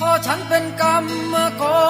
พ่อฉันเป็นกรรมกร